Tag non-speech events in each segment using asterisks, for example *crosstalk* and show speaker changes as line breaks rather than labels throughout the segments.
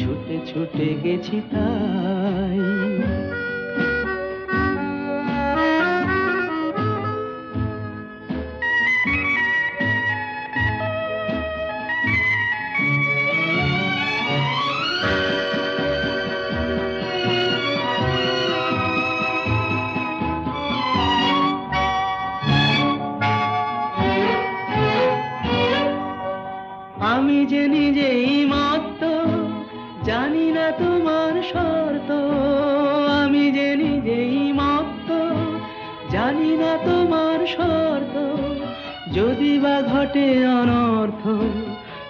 ছুটে ছুটে গেছি তাই। বা ঘটে অনর্থ,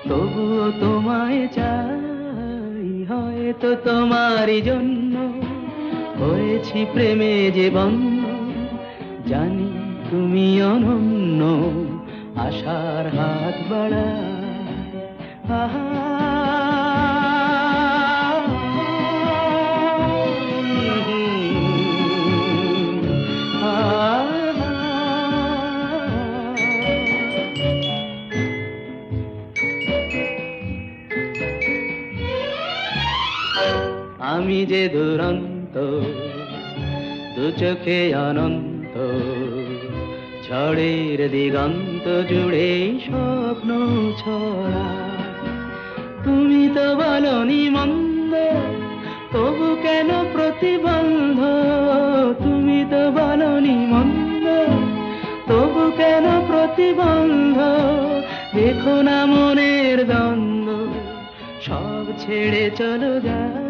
তবুও তোমায় চাই হয়তো তোমারই জন্য। হয়েছি প্রেমে যে বন্ধ জানি তুমি অনন্য, আশার হাত বাড়া আহা যে দুরন্ত, দু চোখে অনন্ত, ঝড়ের দিগন্ত জুড়ে স্বপ্ন ছড়া। তুমি তো বলনি মন্দ, তবু কেন প্রতিবন্ধ? তুমি তো বলনি মন্দ, তবু কেন প্রতিবন্ধ? দেখো না মনের দ্বন্দ্ব, সব ছেড়ে চলো যাই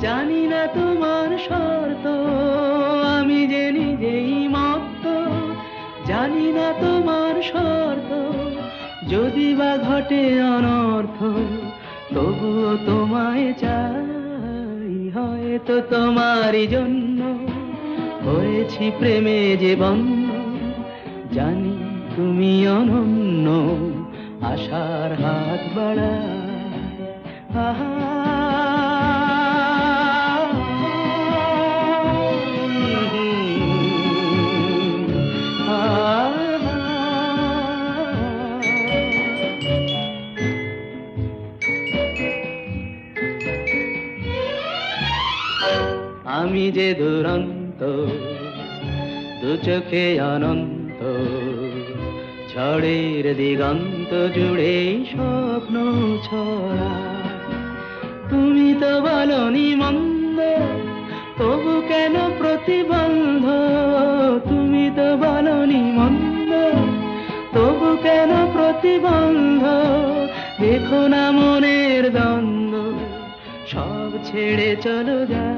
জানি না তোমার শর্ত, আমি যে নিজেই মত্ত। জানি না তোমার শর্ত, যদি বা ঘটে অনর্থ, তবুও তোমায় চাই, হয়তো তোমারই জন্য। হয়েছি প্রেমে যে বন্য জানি তুমি অনন্য, আশার হাত বাড়া আহা আমি যে দুরন্ত, দু চোখে অনন্ত, ঝড়ের দিগন্ত জুড়ে স্বপ্ন ছড়া। তুমি তো বলনি মন্দ, তবু কেন প্রতিবন্ধ? তুমি তো বলনি মন্দ, তবু কেন প্রতিবন্ধ? দেখো না মনের দ্বন্দ্ব, সব ছেড়ে চলো যাই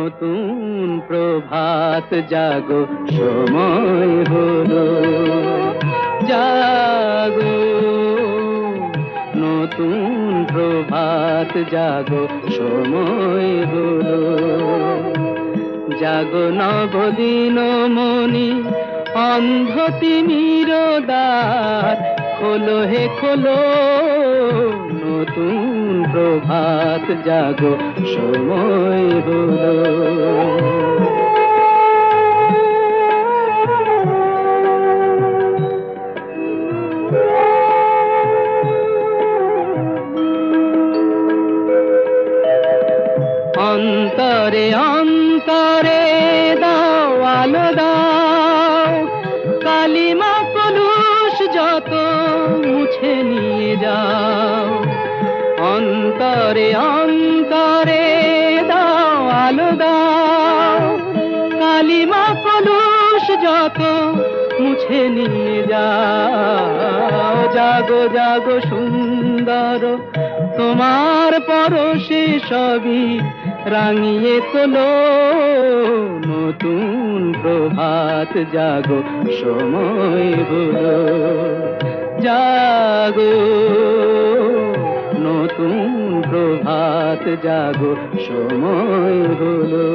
নতুন প্রভাত জাগো, সময় হলো। জাগো, নতুন প্রভাত জাগো, সময় হলো। জাগো নবদিন মনি অন্ধ তিমির দ্বার খোলো হে খোলো নতুন প্রভাত জাগো, সময় হলো। অন্তরে অন্তরে দাও, আলো দাও। কালিমা কলুষ যত মুছে নিয়ে যাও। অন্তরে অন্তরে দাও আলো দাও। কালিমা কলুষ যত মুছে নিয়ে যাও। জাগো জাগো সুন্দর, তোমার পরশে সবই রাঙিয়ে তোলো। নতুন প্রভাত জাগো, সময় হলো। জাগো। নতুন প্রভাত জাগো সময় হলো।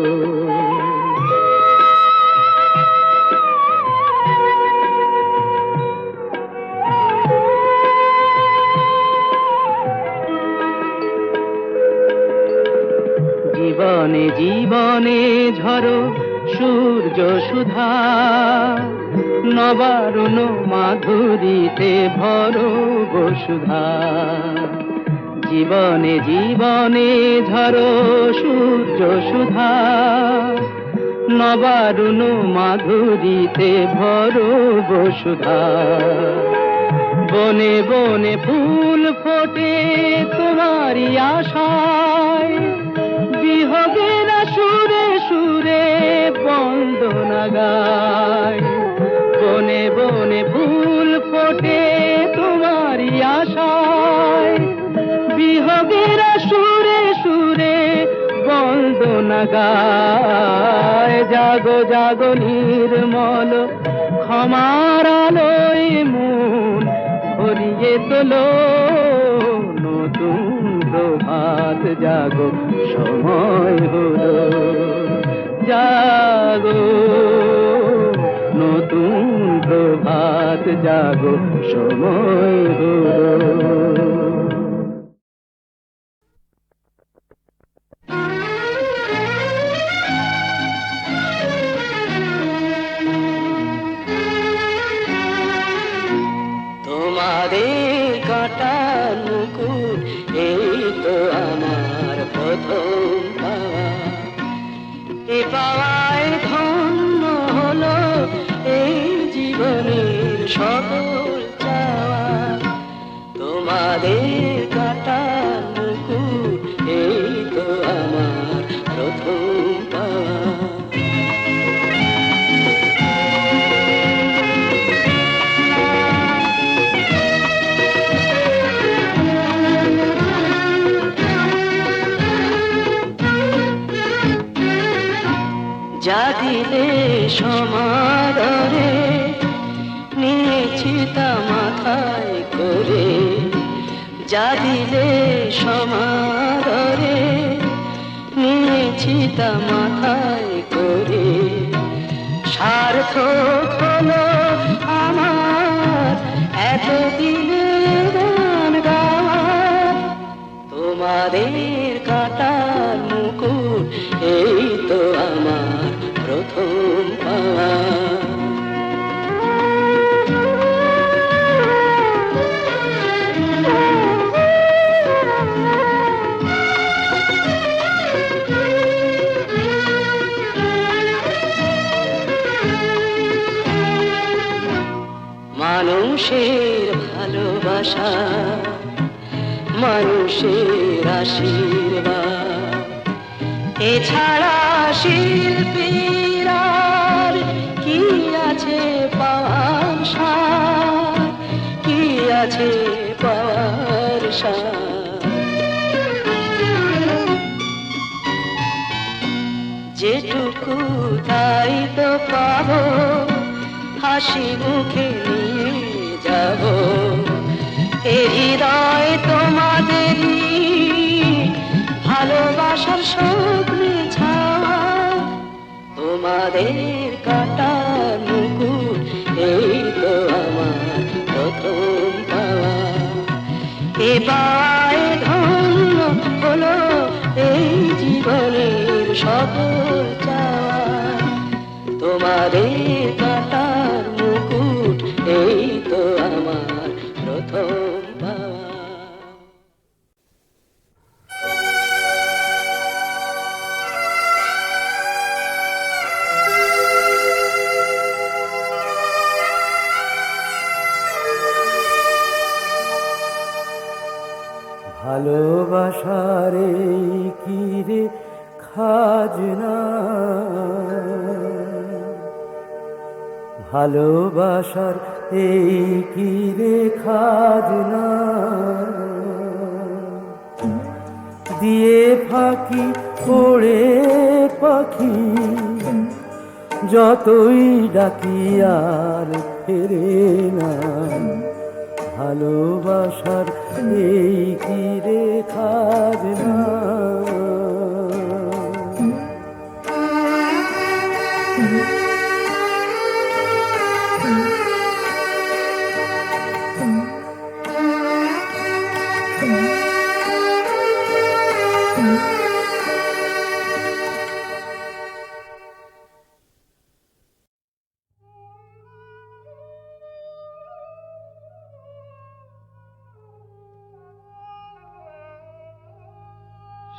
জীবনে জীবনে ঝরো সূর্য সুধা। নবারুণ মাধুরীতে ভরো বসুধা। জীবনে জীবনে ঝরো সূর্য সুধা। নবারুণ মাধুরীতে ভরো বসুধা। বনে বনে ফুল ফোটে তোমারই আশায়। বিহগের সুরে সুরে বন্দনা গায়। বনে বনে ফুল গায়। জাগো জাগো নির্মল ক্ষমার আলোয় মন ভরিয়ে তোলো। নতুন প্রভাত জাগো, সময় হলো। জাগো, নতুন প্রভাত জাগো, সময় হলো। তোমাদের এ হৃদয় তোমাদেরই ভালোবাসার স্বপ্নে তোমাদের মুকুট, এই তো আমার প্রথম পাওয়া। এবার ধন্য হলো এই জীবনের সকল চাওয়া। তোমাদের
ভালোবাসার এই কি রে খাজনা? দিয়ে ফাঁকি পড়ে পাখি, যতই ডাকি আর ফেরে না। ভালোবাসার এই কি রে খাজনা?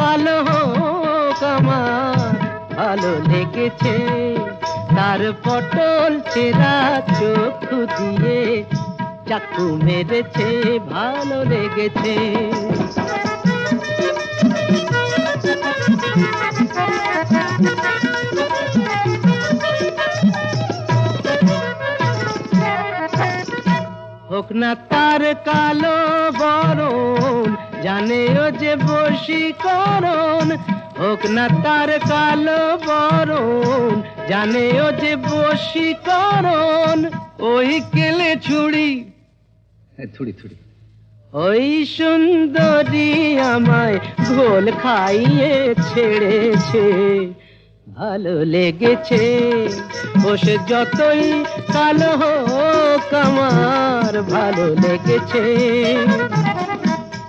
ভালো হোক ভালো লেগেছে। তার পটল চেরা চোখ দিয়ে চাকু মেরেছে, ভালো লেগেছে। হোক না তার কালো বরণ জানে ও যে বশীকরণ হোক না তার কালো বরণ জানে ও যে বশীকরণ ওই কেলে ছুড়ি থুড়ি থুড়ি ওই সুন্দরী আমায় ঘোল খাইয়ে ছেড়েছে। ভালো লেগেছে বসে যতই কালো হোক আমার ভালো লেগেছে।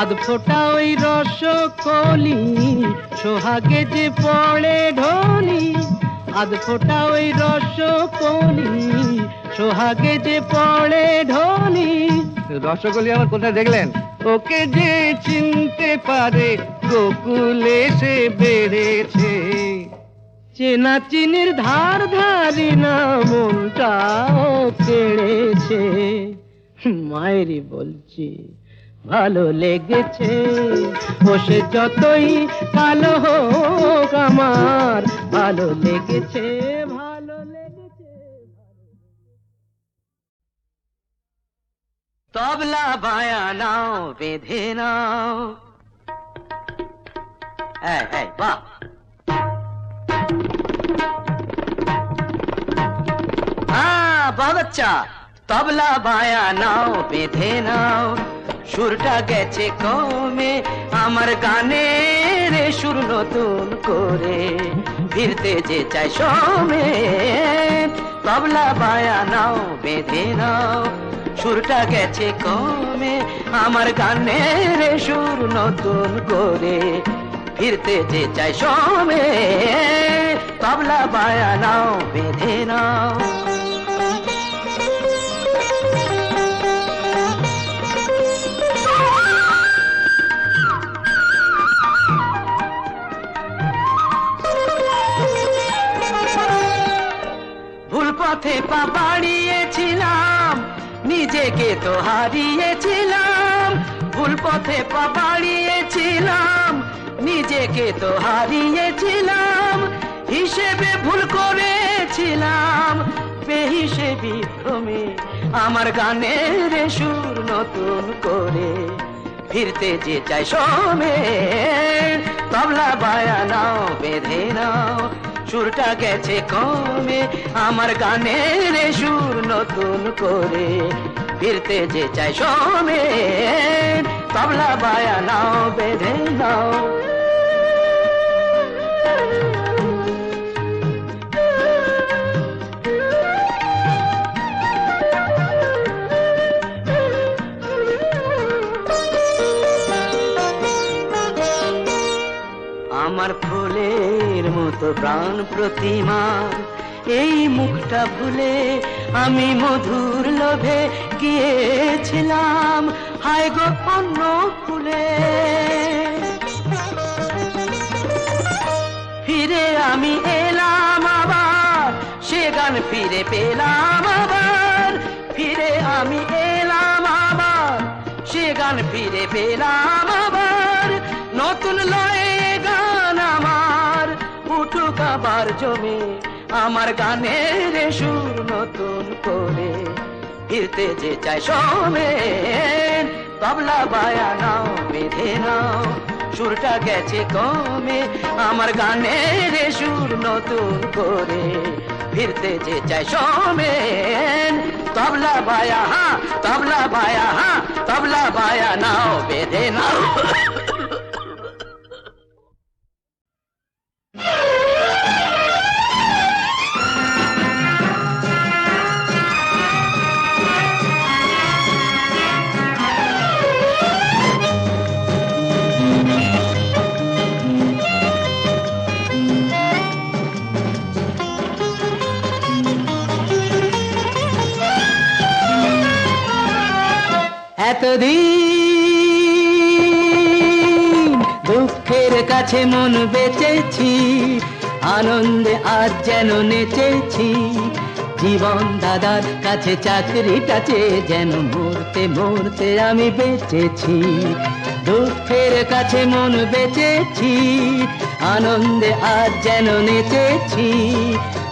আধ ফোটা ওই রস রসকলি সোহাগে যে পড়ে ঢলি। আধ ফোটা ওই রস রসকলি সোহাগে যে পড়ে ঢলি। রসগোল্লা আমার কোথায় দেখলেন? ওকে যে চিনতে পারে গোকুলে সে বেড়েছে। চেনা চিনির ধার ধারি না মনটাও কেড়েছে। মায়েরই বলছি ভালো লেগেছে। বসে যতই ভালো হোক আমার, ভালো লেগেছে ভালো লেগেছে তবলা বায়া নাও, বেঁধে নাও। বাহ। হ্যাঁ বহুত তবলা বায়া নাও, বেঁধে নাও। সুরটা গেছে কমে, আমার গানে রে সুর নতুন করে। ফিরতে যে চাই সমে, তবলা বায়া নাও, বেঁধে নাও। সুরটা গেছে কমে, আমার গানে রে সুর নতুন করে। ফিরতে যে চাই সমে, তবলা বায়া নাও, বেঁধে নাও। পথে পা বাড়িয়েছিলাম, নিজেকে তো হারিয়েছিলাম। ভুল পথে পা বাড়িয়েছিলাম, নিজেকে তো হারিয়েছিলাম। হিসেবে ভুল করেছিলাম, বেহিসেবি ভ্রমে আমার গানের সুর নতুন করে ফিরতে যে চাই সমে তবলা বায়া নাও বেঁধে নাও। সুরটা গেছে কমে, আমার গানের সুর নতুন করে ফিরতে যে চাই সমে তবলা বায়া নাও বেঁধে নাও। প্রাণ প্রতিমা। এই মুখটা ভুলে আমি মধুর লোভে গিয়েছিলাম। হায় গো, অন্য ফুলে। ফিরে আমি এলাম আবার, সে গান ফিরে পেলাম আবার। ফিরে আমি এলাম আবার, সে গান ফিরে পেলাম আবার। নতুন লয়ে আবার জমে, আমার গানের সুর নতুন করে। ফিরতে যে চাই সমে তবলা বায়া নাও, বেঁধে নাও। সুরটা গেছে কমে, আমার গানের সুর নতুন করে। ফিরতে যে চাই সমে তবলা বায়া হা তবলা বায়া হা তবলা বায়া নাও, বেঁধে নাও। কাছে মন বেঁচেছি, আনন্দে আজ যেন নেচেছি। জীবন দাদার কাছে চাকরিটা চেয়ে যেন মরতে মরতে আমি বেঁচেছি। দুঃখের কাছে মন বেঁচেছি, আনন্দে আজ যেন নেচেছি।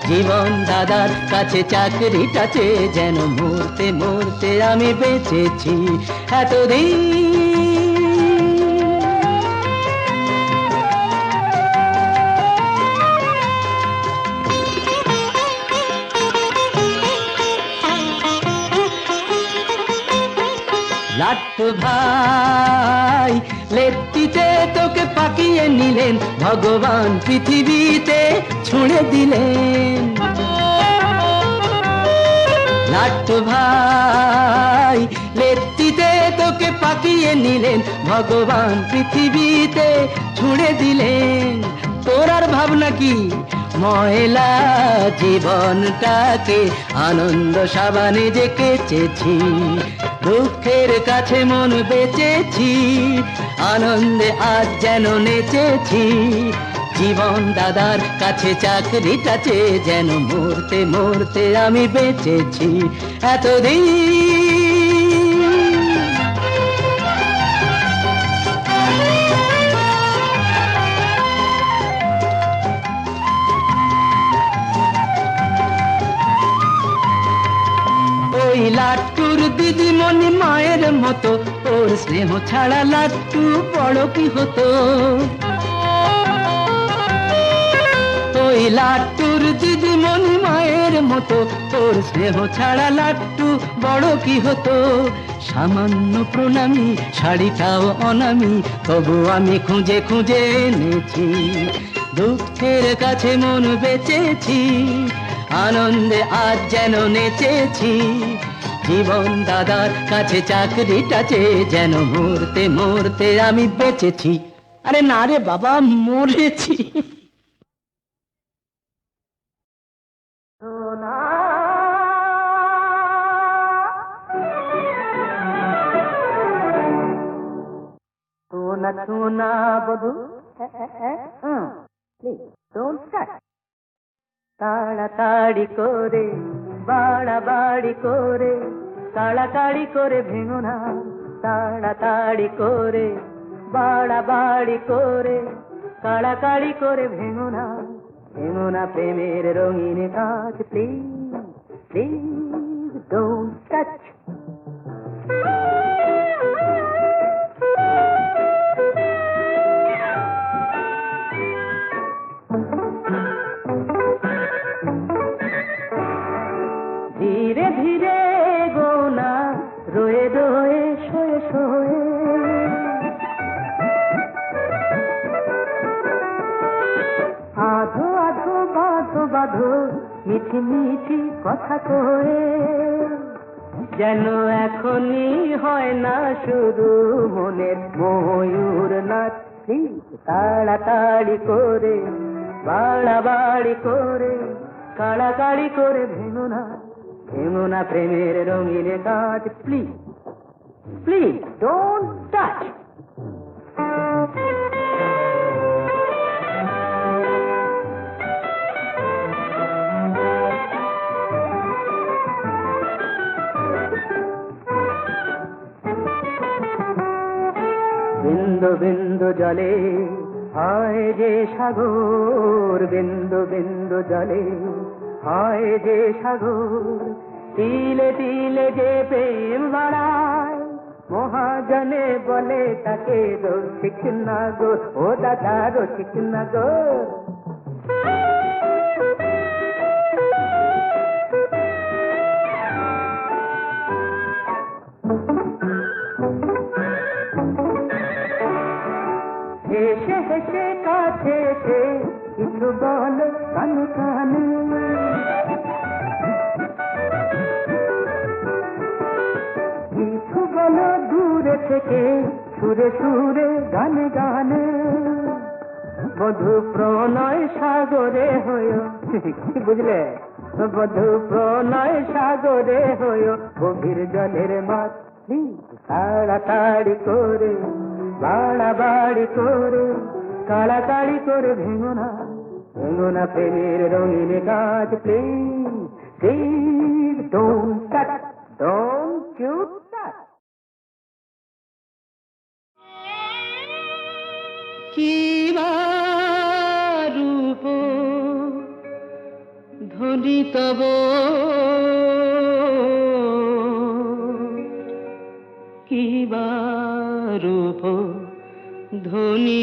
জীবন দাদার কাছে চাকরিটা চেয়ে যেন মরতে মরতে আমি বেঁচেছি। এতদিন লাট্টু ভাই। লেট্টিতে তোকে পাকিয়ে নিলেন, ভগবান পৃথিবীতে ছুঁড়ে দিলেন। লাট্টু ভাই লেত্তিতে তোকে পাকিয়ে নিলেন, ভগবান পৃথিবীতে ছুড়ে দিলেন। তোর আর ভাবনা কি? ময়লা জীবনটাকে আনন্দ সাবানে যে কেচেছি দুঃখের কাছে মন বেঁচেছি, আনন্দে আজ যেন নেচেছি। জীবন দাদার কাছে চাকরিটা চেয়ে যেন মরতে মরতে আমি বেঁচেছি। এতদিন লাট্টুর দিদিমণি মায়ের মতো, ওর স্নেহ ছাড়া লাট্টু বড় কি হতো। ওই লাট্টুর দিদিমণি মায়ের মতো তোর স্নেহ ছাড়া লাট্টু বড় কি হতো। সামান্য প্রণামী, শাড়িটাও অনামি, তবু আমি খুঁজে খুঁজে এনেছি। দুঃখের কাছে মন বেঁচেছি, আনন্দে আজ যেন নেচেছি। জীবন দাদার কাছে চাকরিটা চেয়ে যেন মরতে মরতে আমি বেঁচেছি। আরে না রে বাবা, মরেছি। তাড়াতাড়ি করে বাড়াবাড়ি করে, তাড়াতাড়ি করে ভেঙো না, তাড়াতাড়ি করে, বাড়াবাড়ি করে কাড়াকাড়ি করে ভেঙো না ভেঙো না প্রেমের রঙিন কাজ প্লিজ প্লিজ ডোন্ট টাচ বাধো মিঠি মিঠি কথা কয়ে। যেন এখনই হয় না শুরু মনের ময়ূর নাচ, তাড়াতাড়ি করে, বাড়াবাড়ি করে, কাড়াকাড়ি করে ভেঙো না ভেঙো না প্রেমের রঙিন কাজ প্লিজ প্লিজ ডোন্ট টাচ বিন্দু বিন্দু জলে, হয় যে সাগর বিন্দু বিন্দু জলে, হয় যে সাগর, তিলে তিলে যে প্রেম বাড়ায়, মহাজনে বলে তাকে রসিক না গো, ও দাদা রসিক না গো। হেসে হেসে কাছে এসে কিছু বল কানে কানে। কিছু বল দূরে থেকে সুরে সুরে গানে গানে। বধু প্রণয় সাগরে হয়ে, *laughs* বুঝলে? বধু প্রণয় সাগরে হয়ে গভীর জলের মাছ তাড়াতাড়ি করে বাড়াবাড়ি করে কাড়াকাড়ি করে ভেঙো না ভেঙো না প্রেমের রঙিন কাজ প্লিজ প্লিজ ডোন্ট কি রূপ ধ্বনি তব ধ্বনি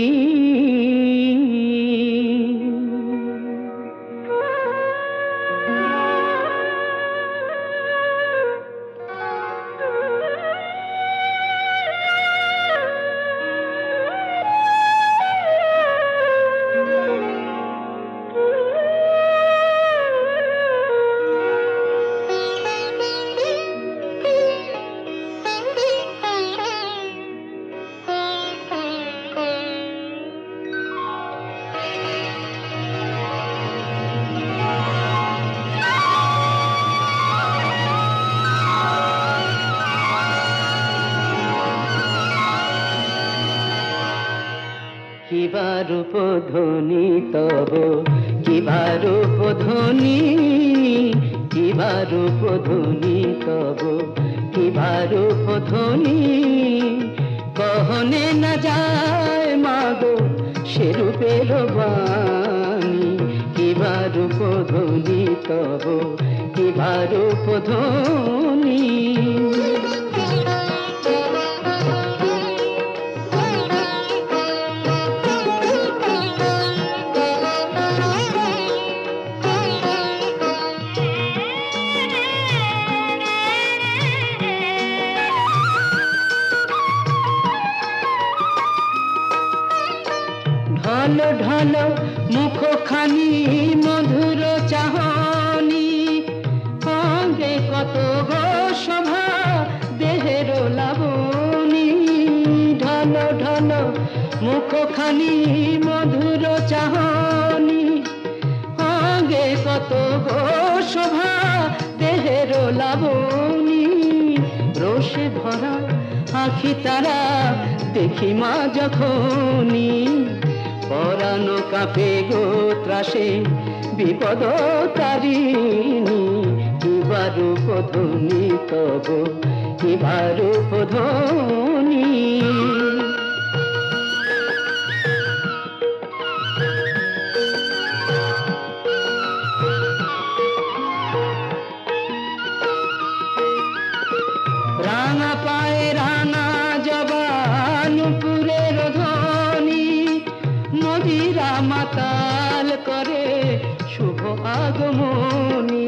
কিবা রূপ ধ্বনি তব কিবা রূপ ধ্বনি কিবা রূপ ধ্বনি তব কিবা রূপ ধ্বনি কহনে না যায় মাগো সে রূপের বাণী কিবা রূপ ধ্বনি তব কিবা রূপ ঢল মুখখানি, মধুর চাহনি। সঙ্গে কত গো শোভা, দেহের লাবণী। ঢল ঢল, মুখখানি, মধুর চাহনি। সঙ্গে কত গো শোভা, দেহের লাবণী। রোষে ভরা আখি তারা দেখি মা যখনই। পরানো কাপে গো ত্রাসে বিপদ তারিণী কিবা পধনি তব এবার রূপ মাতাল করে শুভ আগমনী।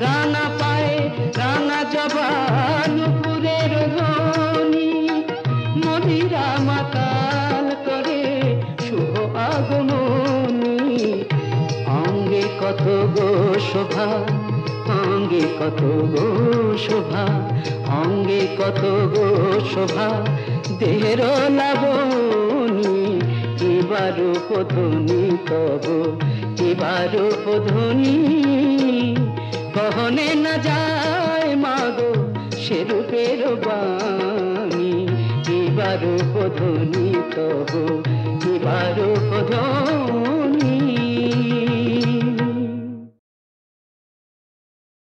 রাঙা পায়ে রাঙা জবানুপুরের ধ্বনি। নদীরা মাতাল করে শুভ আগমনী। অঙ্গে কত গো শোভা, অঙ্গে কত গো শোভা, অঙ্গে কত গো শোভা দেহের লাবণী কিবার ধ্বনি তব কিবার ধ্বনি কহনে না যায় মাগো সে রূপের বাণী কিবার ধ্বনি তব কিবার ধ্বনি